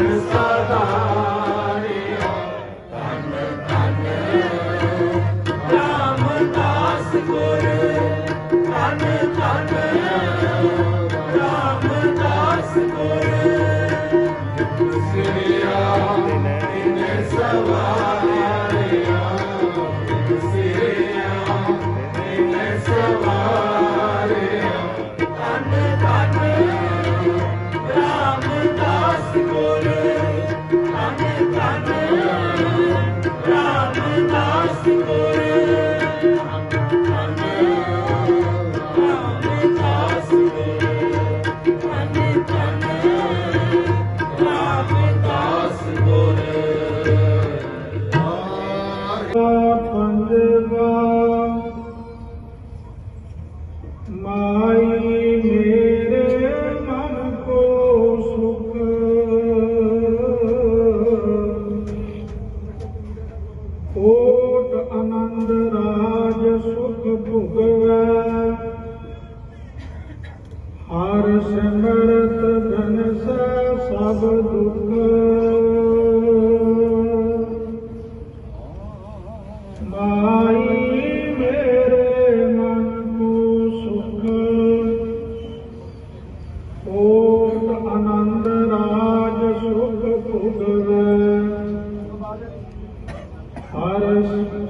Sri Ram, Sri Ram, My Boy. ਕੋਟ ਆਨੰਦ ਰਾਜ ਸੁਖ ਭੁਗਵੈ। ਹਰ ਸਿਮਰਤ ਧਨ ਸਭ ਦੁਖ। ਹਰ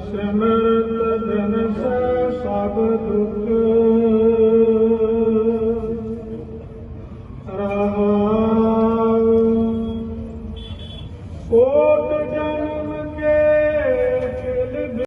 ਸਿਮਰਤ ਜਨ ਸੈ ਸਭ ਦੁਖ। ਰਹਾਉ ਕੋਟ